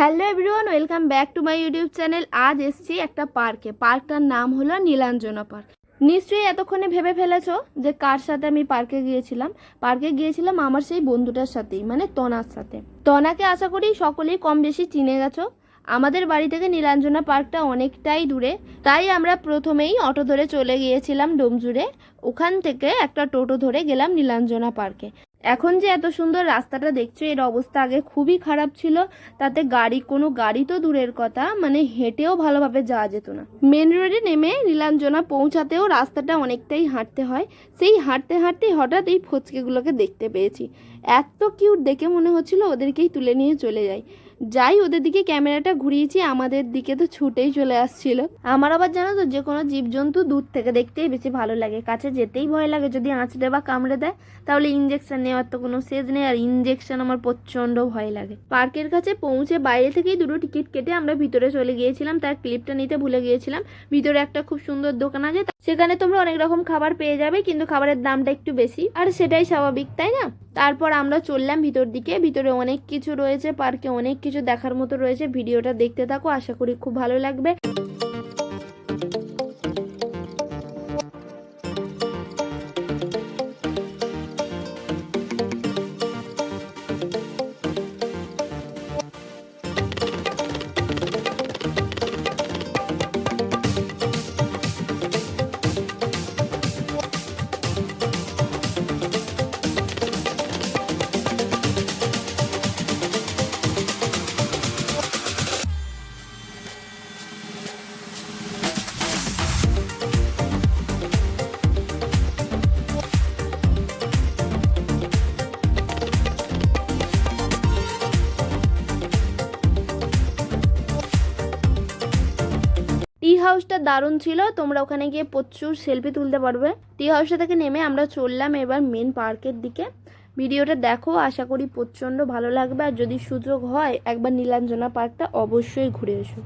Hello everyone, welcome back to my YouTube channel. আজ এসছি একটা পার্কে। পার্কটার নাম হলো নীলাঞ্জনা পার্ক। নিশ্চয়ই এতক্ষণে ভেবে ফেলেছো যে কার সাথে আমি পার্কে গিয়েছিলাম? পার্কে গিয়েছিলাম আমার সেই বন্ধুটার সাথেই মানে তনার সাথে। তনাকে আশা করি সকলেই কম বেশি চিনে গেছো। আমাদের বাড়ি থেকে নীলাঞ্জনা পার্কটা অনেকটাই দূরে। তাই আমরা প্রথমেই অটো ধরে চলে গিয়েছিলাম ডোমজুড়ে। ওখান থেকে একটা টোটো ধরে গেলাম নীলাঞ্জনা পার্কে। এখন যে এত সুন্দর রাস্তাটা দেখছ, এর অবস্থা আগে খুবই খারাপ ছিল। তাতে গাড়ি, কোনো গাড়ি তো দূরের কথা মানে হেঁটেও ভালোভাবে যাওয়া যেত না। মেন রোডে নেমে নীলাঞ্জনা পৌঁছাতেও রাস্তাটা অনেকটাই হাঁটতে হয়। সেই হাঁটতে হাঁটতে হঠাৎ এই ফচকেগুলোকে দেখতে পেয়েছি। এত কিউট দেখে মনে হচ্ছিল ওদেরকেই তুলে নিয়ে চলে যাই। যাই, ওদের দিকে ক্যামেরাটা ঘুরিয়েছি, আমাদের দিকে তো ছুটেই চলে আসছিল। আমার আবার জানো তো, যে কোনো জীবজন্তু দূর থেকে দেখতেই বেশি ভালো লাগে। কাছে যেতেই ভয় লাগে, যদি আঁচড়ে বা কামড়ে দেয়, তাহলে ইঞ্জেকশন নেওয়ার তো কোনো সেজ নেই, আর ইঞ্জেকশন আমার প্রচণ্ড ভয় লাগে। পার্কের কাছে পৌঁছে বাইরে থেকেই দুটো টিকিট কেটে আমরা ভিতরে চলে গিয়েছিলাম। তার ক্লিপটা নিতে ভুলে গিয়েছিলাম। ভিতরে একটা খুব সুন্দর দোকান আছে, সেখানে তোমরা অনেক রকম খাবার পেয়ে যাবে, কিন্তু খাবারের দামটা একটু বেশি। আর সেটাই স্বাভাবিক, তাই না? তারপর আমরা চললাম ভিতর দিকে। ভিতরে অনেক কিছু রয়েছে, পার্কে অনেক কিছু দেখার মতো রয়েছে। ভিডিওটা দেখতে থাকো, আশা করি খুব ভালো লাগবে। টি হাউসটা দারুণ ছিল, তোমরা ওখানে গিয়ে প্রচুর সেলফি তুলতে পারবে। টি হাউসটা থেকে নেমে আমরা চললাম এবার মেন পার্কের দিকে। ভিডিওটা দেখো, আশা করি প্রচণ্ড ভালো লাগবে। আর যদি সুযোগ হয়, একবার নীলাঞ্জনা পার্কটা অবশ্যই ঘুরে এসো।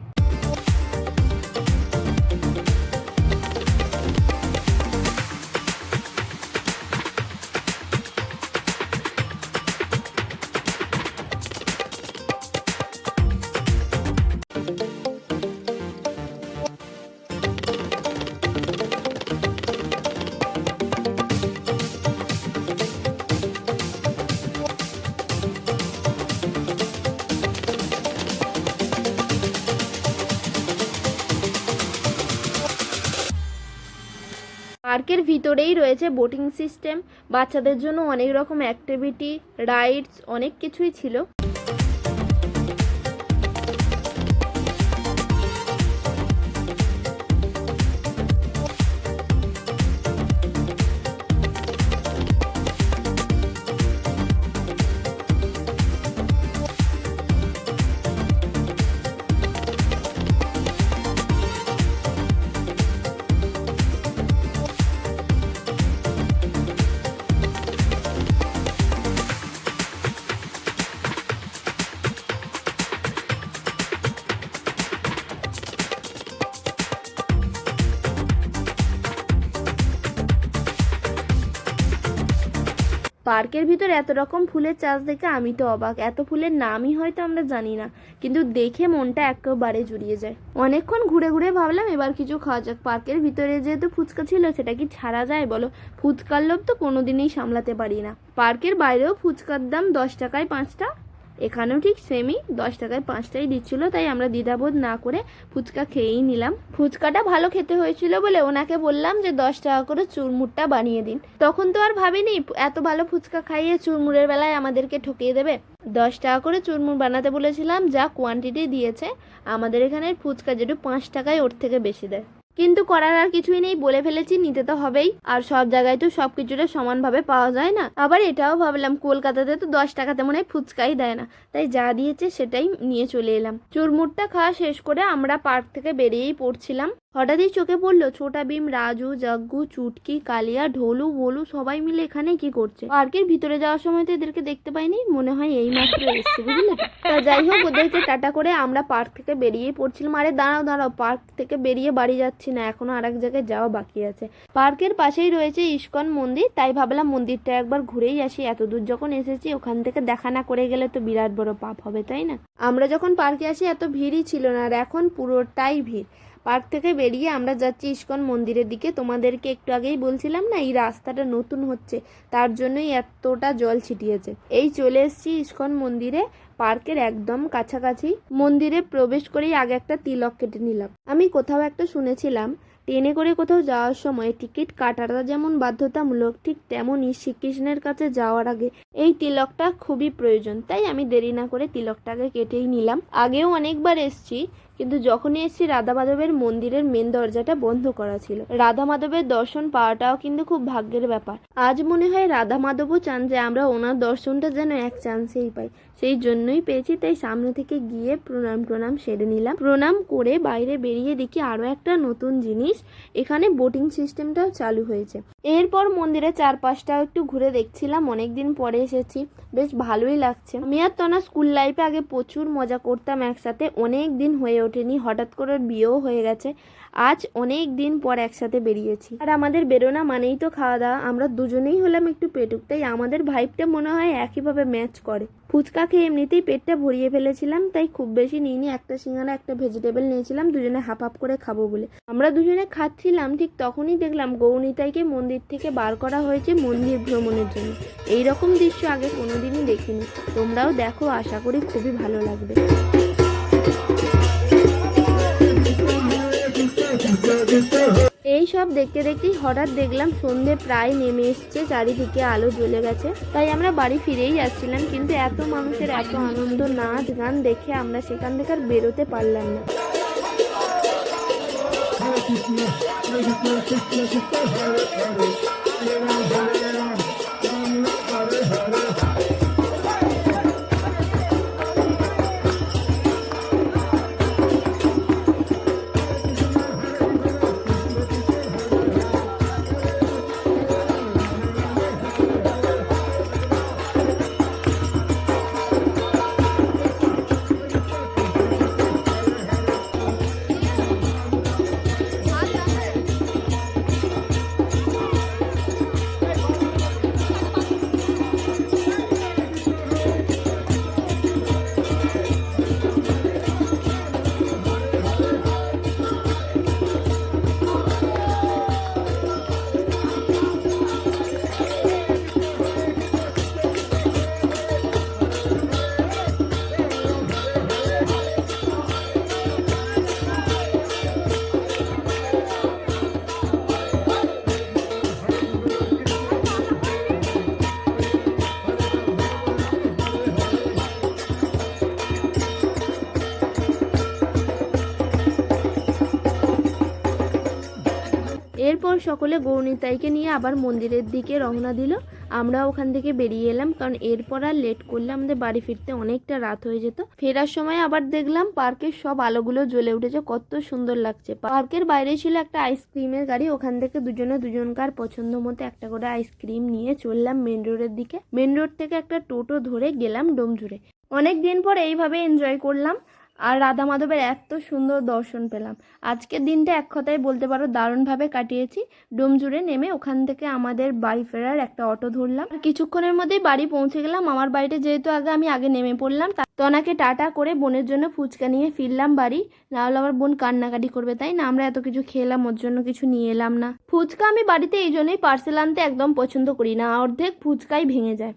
পার্কের ভিতরেই রয়েছে বোটিং সিস্টেম। বাচ্চাদের জন্য অনেক রকম অ্যাক্টিভিটি রাইডস অনেক কিছুই ছিল। পার্কের ভিতর এত রকম ফুলের চাষ দেখে আমি তো অবাক। এত ফুলের নামই হয়তো আমরা জানি না, কিন্তু দেখে মনটা একেবারে জুড়িয়ে যায়। অনেকক্ষণ ঘুরে ঘুরে ভাবলাম, এবার কিছু খাওয়া যাক। পার্কের ভিতরে যেহেতু ফুচকা ছিল, সেটা কি ছাড়া যায় বলো? ফুচকার লোভ তো কোনোদিনই সামলাতে পারি না। পার্কের বাইরেও ফুচকার দাম দশ টাকায় পাঁচটা। এখানেও ঠিক সেমই দশ টাকায় পাঁচটাই দিচ্ছিল, তাই আমরা দ্বিধাবোধ না করে ফুচকা খেয়েই নিলাম। ফুচকাটা ভালো খেতে হয়েছিল বলে ওনাকে বললাম যে, দশ টাকা করে চুরমুরটা বানিয়ে দিন। তখন তো আর ভাবিনি, এত ভালো ফুচকা খাইয়ে চুরমুরের বেলায় আমাদেরকে ঠকিয়ে দেবে। দশ টাকা করে চুরমুর বানাতে বলেছিলাম, যা কোয়ান্টিটি দিয়েছে, আমাদের এখানের ফুচকা যেটু পাঁচ টাকায় ওর থেকে বেশি দেয়। কিন্তু করার আর কিছুই নেই, বলে ফেলেছি, নিতে তো হবেই। আর সব জায়গায় তো সব কিছুটা সমানভাবে পাওয়া যায় না। আবার এটাও ভাবলাম, কলকাতাতে তো দশ টাকাতে মনে হয় ফুচকাই দেয় না। তাই যা দিয়েছে সেটাই নিয়ে চলে এলাম। চুরমুরটা খাওয়া শেষ করে আমরা পার্ক থেকে বেরিয়েই পড়ছিলাম। হঠাৎই চোখে পড়ল ছোটা ভীম, রাজু, জাগ্গু, চুটকি, কালিয়া, ঢোলু, বলু, সবাই মিলে এখানে কি করছে? পার্কের ভিতরে যাওয়ার সময় তো এদেরকে দেখতে পাইনি, মনে হয় এই মাত্র এসছে, বুঝলে? তা যাই হোক ওদেরকে টাটা করে আমরা পার্ক থেকে বেরিয়ে পড়ছিলাম। আরে দাঁড়াও দাঁড়াও, পার্ক থেকে বেরিয়ে বাড়ি যাচ্ছি না, এখনও আর এক জায়গায় যাওয়া বাকি আছে। পার্কের পাশেই রয়েছে ইস্কন মন্দির, তাই ভাবলাম মন্দিরটা একবার ঘুরেই আসি। এত দূর যখন এসেছি, ওখান থেকে দেখা না করে গেলে তো বিরাট বড় পাপ হবে, তাই না? আমরা যখন পার্কে আসি, এত ভিড়ই ছিল না, আর এখন পুরোটাই ভিড়। পার্ক থেকে বেরিয়ে আমরা যাচ্ছি ইস্কন মন্দিরের দিকে। তোমাদেরকে একটু আগেই বলছিলাম না, এই রাস্তাটা নতুন হচ্ছে, তার জন্যই এতটা জল ছিটিয়েছে। এই চলে এসেছি ইস্কন মন্দিরে, পার্কের একদম কাছাকাছি। মন্দিরে প্রবেশ করেই আগে একটা তিলক কেটে নিলাম। আমি কোথাও একটা শুনেছিলাম, ট্রেনে করে কোথাও যাওয়ার সময় টিকিট কাটাটা যেমন বাধ্যতামূলক, ঠিক তেমনই শ্রীকৃষ্ণের কাছে যাওয়ার আগে এই তিলকটা খুবই প্রয়োজন, তাই আমি দেরি না করে তিলকটাকে কেটেই নিলাম। আগেও অনেকবার এসছি কিন্তু যখনই এসেছি, রাধা মাধবের মন্দিরের মেন দরজাটা বন্ধ করা ছিল। রাধা মাধবের দর্শন পাওয়াটাও কিন্তু খুব ভাগ্যের ব্যাপার। আজ মনে হয় রাধা মাধবও চান যে আমরা ওনার দর্শনটা যেন এক চান্সেই পাই। সেই জন্যই পেয়েছি, তাই সামনে থেকে গিয়ে প্রণাম প্রণাম সেরে নিলাম। প্রণাম করে বাইরে বেরিয়ে দেখি আরও একটা নতুন জিনিস। এখানে বোটিং সিস্টেমটাও চালু হয়েছে। এরপর মন্দিরের চারপাশটাও একটু ঘুরে দেখছিলাম অনেক দিন পরে এসেছি। বেশ ভালোই লাগছে। আমি আর তনা স্কুল লাইফে আগে প্রচুর মজা করতাম একসাথে অনেক দিন হয়ে ওঠেনি, হঠাৎ করে বিয়েও হয়ে গেছে। আজ অনেক দিন পর একসাথে বেরিয়েছি। আর আমাদের বেরোনা মানেই তো খাওয়া দাওয়া আমরা দুজনেই হলাম একটু পেটুক তাই আমাদের ভাইবটা মনে হয় একইভাবে ম্যাচ করে। ফুচকা খেয়ে এমনিতেই পেটটা ভরিয়ে ফেলেছিলাম, তাই খুব বেশি নিইনি। একটা সিঙ্গারা, একটা ভেজিটেবল নিয়েছিলাম, দুজনে হাফ হাফ করে খাব বলে। আমরা দুজনে খাচ্ছিলাম, ঠিক তখনই দেখলাম গৌনিতাইকে মন্দির থেকে বার করা হয়েছে মন্দির ভ্রমণের জন্য। এই রকম দৃশ্য আগে কোনোদিনই দেখিনি। তোমরাও দেখো, আশা করি খুবই ভালো লাগবে। এই সব দেখতে দেখতেই হঠাৎ দেখলাম সন্ধে প্রায় নেমে এসছে, চারিদিকে আলো জ্বলে গেছে। তাই আমরা বাড়ি ফিরেই যাচ্ছিলাম, কিন্তু এত মানুষের এত আনন্দ, নাচ গান দেখে আমরা সেখান থেকে আর বেরোতে পারলাম না। এরপর সকলে গৌরনীতাইকে নিয়ে আবার মন্দিরের দিকে রওনা দিল। আমরা ওখান থেকে বেরিয়ে এলাম, কারণ এরপর আর লেট করলে আমাদের বাড়ি ফিরতে অনেকটা রাত হয়ে যেত। ফেরার সময় আবার দেখলাম পার্কের সব আলোগুলো জ্বলে উঠেছে, কত সুন্দর লাগছে। পার্কের বাইরে ছিল একটা আইসক্রিমের গাড়ি, ওখান থেকে দুজনে দুজনকার পছন্দ মতো একটা করে আইসক্রিম নিয়ে চললাম মেন রোডের দিকে। মেন রোড থেকে একটা টোটো ধরে গেলাম ডোমজুড়ে। অনেক দিন পর এইভাবে এনজয় করলাম। আর রাধা মাধবের এত সুন্দর দর্শন পেলাম। আজকের দিনটা এক কথায় বলতে পারো দারুণভাবে কাটিয়েছি। ডোমজুড়ে নেমে ওখান থেকে আমাদের বাড়ি ফেরার একটা অটো ধরলাম। কিছুক্ষণের মধ্যেই বাড়ি পৌঁছে গেলাম। আমার বাড়িতে যেহেতু আগে আমি আগে নেমে পড়লাম তনাকে টাটা করে বোনের জন্য ফুচকা নিয়ে ফিরলাম বাড়ি। নাহলে আমার বোন কান্নাকাটি করবে, তাই না? আমরা এত কিছু খেলাম, ওর জন্য কিছু নিয়ে এলাম না। ফুচকা আমি বাড়িতে এই জন্যই পার্সেল আনতে একদম পছন্দ করি না। অর্ধেক ফুচকাই ভেঙে যায়।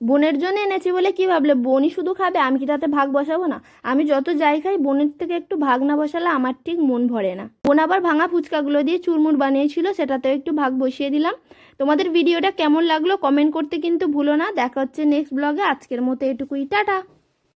বোনের জন্য এনেছি বলে কি ভাবলে? বোনই শুধু খাবে, আমি কি তাতে ভাগ বসাবো না? আমি যত যাই খাই, বোনের থেকে একটু ভাগ না বসালে আমার ঠিক মন ভরে না। বোন আবার ভাঙা ফুচকাগুলো দিয়ে চুরমুর বানিয়েছিল, সেটাতেও একটু ভাগ বসিয়ে দিলাম। তোমাদের ভিডিওটা কেমন লাগল? কমেন্ট করতে কিন্তু ভুলো না। দেখা হচ্ছে নেক্সট ব্লগে আজকের মতো এটুকুই। টাটা!